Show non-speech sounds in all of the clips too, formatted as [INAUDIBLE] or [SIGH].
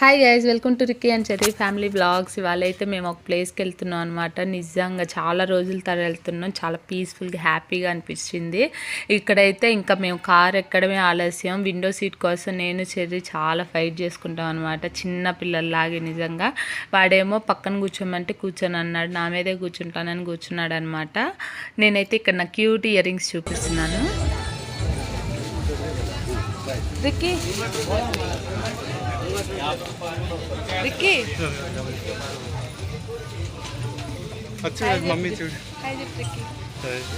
Hi guys welcome to Ricky and Cherry family vlogs ఇవాళ అయితే మేము ఒక ప్లేస్కి వెళ్తున్నాం అనమాట నిజంగా చాలా రోజుల తర్వాత వెళ్తున్నాం. చాలా పీస్ఫుల్గా హ్యాపీగా అనిపించింది. ఇక్కడైతే ఇంకా మేము కార్ ఎక్కడమే ఆలస్యం. విండో సీట్ కోసం నేను చెర్రీ చాలా ఫైట్ చేసుకుంటాం అనమాట చిన్న పిల్లల్లాగే నిజంగా. వాడేమో పక్కన కూర్చోమంటే కూర్చొని అన్నాడు. నా మీదే కూర్చుంటానని కూర్చున్నాడు అనమాట నేనైతే ఇక్కడ నా క్యూట్ ఇయర్ రింగ్స్ చూపిస్తున్నాను. రిక్కీ రిక్కీ అది చూడు. మమ్మీ చూడు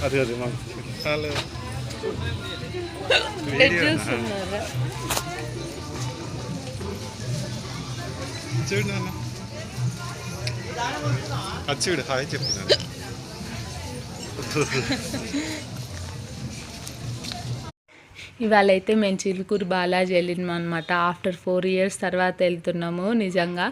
అది అది మమ్మీ హలో చూడు నాన్న. అది చూడు హాయ్ చెప్తున్నాను [LAUGHS] ఇవాళ అయితే మేము చిలుకూరు బాలాజీ వెళ్ళినాం అనమాట ఆఫ్టర్ ఫోర్ ఇయర్స్ తర్వాత వెళ్తున్నాము నిజంగా.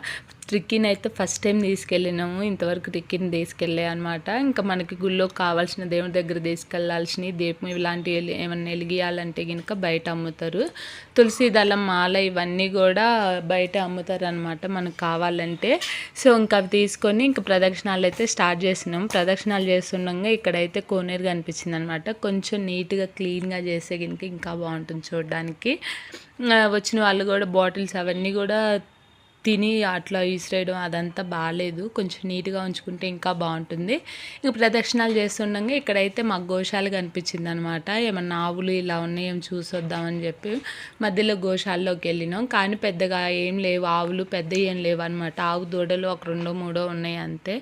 ట్రిక్కీని అయితే ఫస్ట్ టైం తీసుకెళ్ళినాము. ఇంతవరకు ట్రిక్కీని తీసుకెళ్ళే అనమాట ఇంకా మనకి గుళ్ళో కావాల్సిన దేవుడి దగ్గర తీసుకెళ్ళాల్సినవి దీపం ఇలాంటివి ఏమన్నా వెలిగియాలంటే కనుక బయట అమ్ముతారు. తులసి దళం మాల ఇవన్నీ కూడా బయట అమ్ముతారు అనమాట మనకు కావాలంటే. సో ఇంకా అవి తీసుకొని ఇంకా ప్రదక్షిణాలు అయితే స్టార్ట్ చేసినాం ప్రదక్షిణాలు చేస్తుండగా ఇక్కడైతే కోనేరు కనిపించింది అనమాట కొంచెం నీట్గా క్లీన్గా చేసే కనుక ఇంకా బాగుంటుంది చూడడానికి. వచ్చిన వాళ్ళు కూడా బాటిల్స్ అవన్నీ కూడా తిని అట్లా విసిరేయడం అదంతా బాగాలేదు కొంచెం నీట్గా ఉంచుకుంటే ఇంకా బాగుంటుంది. ఇక ప్రదక్షిణాలు చేస్తుండగా ఇక్కడైతే మాకు గోశాల కనిపించింది అనమాట ఏమన్నా ఆవులు ఇలా ఉన్నాయేం చూసొద్దామని చెప్పి మధ్యలో గోశాలలోకి వెళ్ళినాం. కానీ పెద్దగా ఏం లేవు. ఆవులు పెద్ద ఏం లేవు అనమాట ఆవు దూడలు ఒక రెండో మూడో ఉన్నాయి అంతే.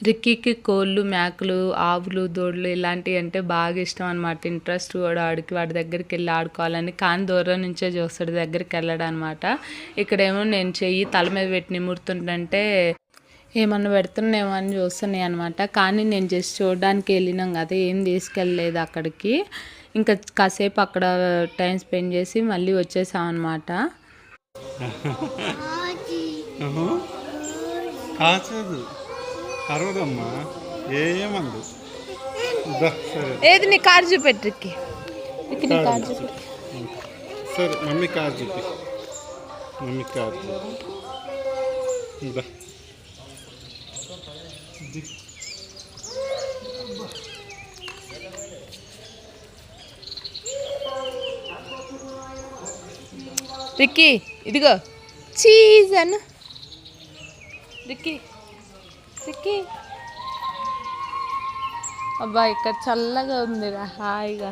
రిక్కీకి కోళ్ళు మేకలు ఆవులు దూడలు ఇలాంటివి అంటే బాగా ఇష్టం అనమాట ఇంట్రెస్ట్ కూడా ఆడికి వాడి దగ్గరికి వెళ్ళి ఆడుకోవాలని. కానీ దూరం నుంచే చూస్తాడు దగ్గరికి వెళ్ళడం అనమాట ఇక్కడేమో నేను చెయ్యి తల మీద పెట్టి నిమురుతుంటే ఏమన్నా పెడుతున్నామో అని చూస్తున్నాయి అనమాట కానీ నేను జస్ట్ చూడడానికి వెళ్ళినాం కదా ఏం తీసుకెళ్ళలేదు అక్కడికి. ఇంకా కాసేపు అక్కడ టైం స్పెండ్ చేసి మళ్ళీ వచ్చేసాం అనమాట అరవదమ్మా ఏమందు? దా, సరే. ఏది నీ కారు చూపెట్టికి సరే మమ్మీ కార్ చూపి మమ్మీ కార్ చూపి. రిక్కీ ఇదిగో. చీజ్ అను రిక్కీ. రిక్కీ అబ్బా ఇక్కడ చల్లగా ఉందిరా హాయిగా.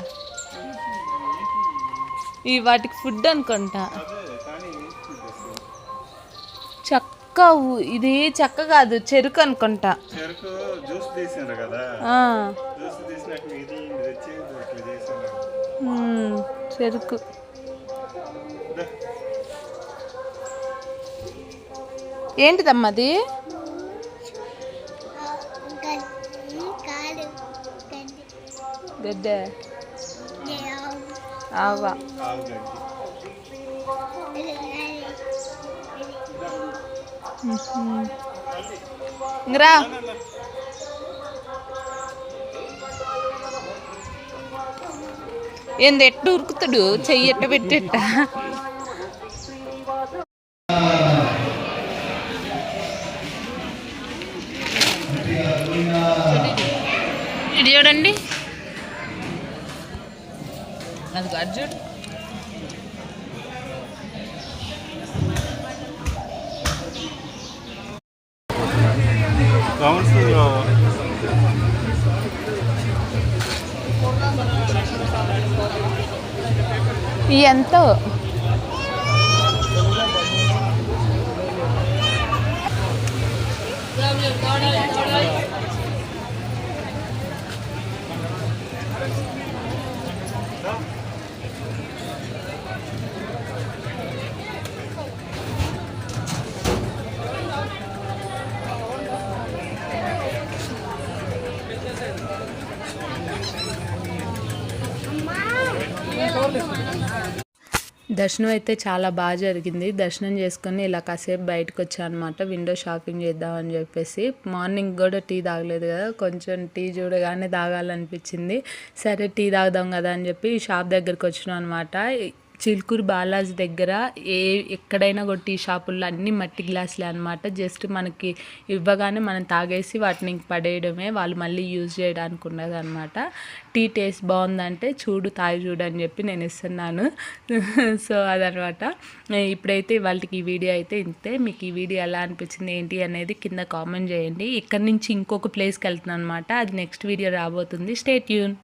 ఈ వాటికి ఫుడ్ అనుకుంటా. చెక్క ఇది చెక్క కాదు చెరుకు అనుకుంటా. చెరుకు జ్యూస్ కదా. జ్యూస్ తీసినట్టు ఇది చెరుకు. ఏంటిదమ్మా అది? గడ్డ ఆవా ఆవు గడ్డి ఇంగరా ఏంది ఎట్టు ఉరుకుతాడు? చెయ్యి ఎట్ట పెట్టేట? ఇది చూడండి అది కాదు చూడు. రౌండ్స్ ఈ దర్శనం అయితే చాలా బాగా జరిగింది. దర్శనం చేసుకొని ఇలా కాసేపు బయటకు వచ్చానమాట విండో షాపింగ్ చేద్దామని చెప్పేసి. మార్నింగ్ కూడా టీ తాగలేదు కదా. కొంచెం టీ చూడగానే తాగాలనిపించింది. సరే టీ తాగుదాం కదా అని చెప్పి షాప్ దగ్గరికి వచ్చినాం అనమాట చిలుకూరు బాలాజీ దగ్గర ఏ ఎక్కడైనా కూడా టీ షాపుల్లో అన్ని మట్టి గ్లాసులే అనమాట జస్ట్ మనకి ఇవ్వగానే మనం తాగేసి వాటిని పడేయడమే వాళ్ళు మళ్ళీ యూజ్ చేయడానికి ఉన్నది అనమాట టీ టేస్ట్ బాగుందంటే చూడు తాగి చూడు అని చెప్పి నేను ఇస్తున్నాను. [LAUGHS] సో అదనమాట ఇప్పుడైతే వాళ్ళకి ఈ వీడియో అయితే ఇంతే. మీకు ఈ వీడియో ఎలా అనిపించింది ఏంటి అనేది కింద కామెంట్ చేయండి. ఇక్కడ నుంచి ఇంకొక ప్లేస్కి వెళ్తున్నాను అనమాట అది నెక్స్ట్ వీడియో రాబోతుంది. స్టేట్ యూన్.